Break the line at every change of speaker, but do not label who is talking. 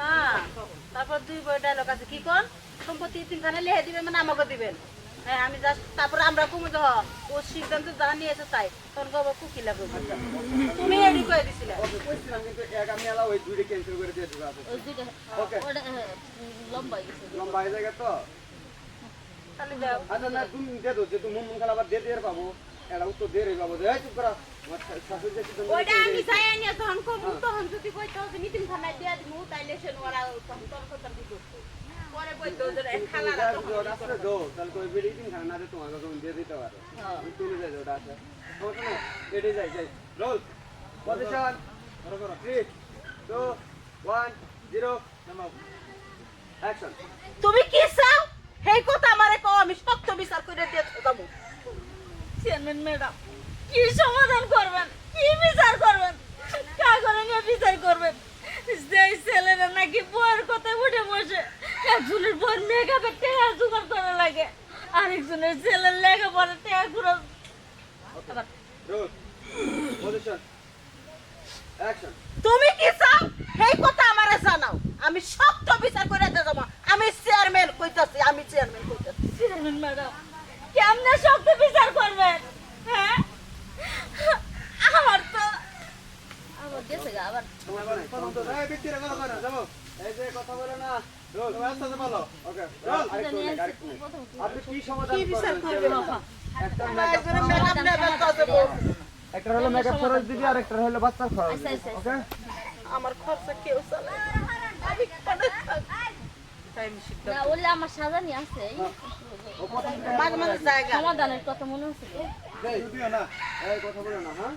না তারপর দুই বই ডায়লগ আছে। কি কোন? সম্পত্তি তিনখানে লিখে দিবেন মানে আমাকে দিবেন। হ্যাঁ আমি জাস্ট তারপরে আমরা কমে তো ও সিদ্ধান্ত যা নিয়েছে তাই। তখন কব কুকিলা করব তুমি এডি করে দিছিলে।
কইছিলাম কিন্তু এক আমি এলা ওই দুইটা ক্যান্সেল করে দিয়ে দিবা
ওই দুইটা
Okay.
ওটা হ্যাঁ, উম, লম্বা
লম্বা হয়ে যায় তো আচ্ছা না তুমি দিয়ে যে তুমি মন দিয়ে পাবো। এটা উত্তর দিয়ে পাবো। এই চুপ করা। শাশুড়ি যে
ওইটা আমি চাই তখন যদি কইতে হবে মিটিং খানায় দিয়া দিমু তাইলে সে ওরা তখন তর্ক তর্কি করতো পরে কইতো যে খালারা
যা
তখন
আসলে তাহলে তোমাকে তুমি দিয়ে দিতে পারো তুমি যাই ওটা আছে। সমস্যা নেই রেডি যাই যাই। রোল পজিশন করো করো। Three two one zero action
তুমি কি চাও? সেই কথা আমারে কও আমি শক্ত বিচার করে দিয়ে যাব
চেয়ারম্যান ম্যাডাম কি সমাধান করবেন? কি বিচার করবেন? একজনের বউয়ের মেকআপের টেহা জোগাড় করা লাগে। আরেকজনের ছেলের লেখাপড়া টেহা
রোল
তুমি কি চাও? সেই কথা আমারে জানাও। আমি শক্ত বিচার করে দিয়ে যাব। আমি চেয়ারম্যান কইতাছি আমি চেয়ারম্যান কইতাছি।
চেয়ারম্যান ম্যাডাম কেমনে শক্তি বিচার করবেন হ্যাঁ আমার তো আবার গেছে গা আবার
এই যে কথা বলে না আপনি কি সমাধান একটা
একজনের মেকআপ নিয়ে ব্যস্ত আছে বউ।
একটা হলো মেকআপ খরচ দিবি আর একটা হলো বাচ্চার খরচ
আচ্ছা, আচ্ছা,
ওকে
আমার খরচা কেউ চালায় না। আমি কোনে থাকি? তাই আমি সিদ্ধান্ত-
না ওলে আমার আছে
মাঝে মাঝে জায়গা
সমাধানের কথা মনে হচ্ছে
এই কথা বলো না হ্যাঁ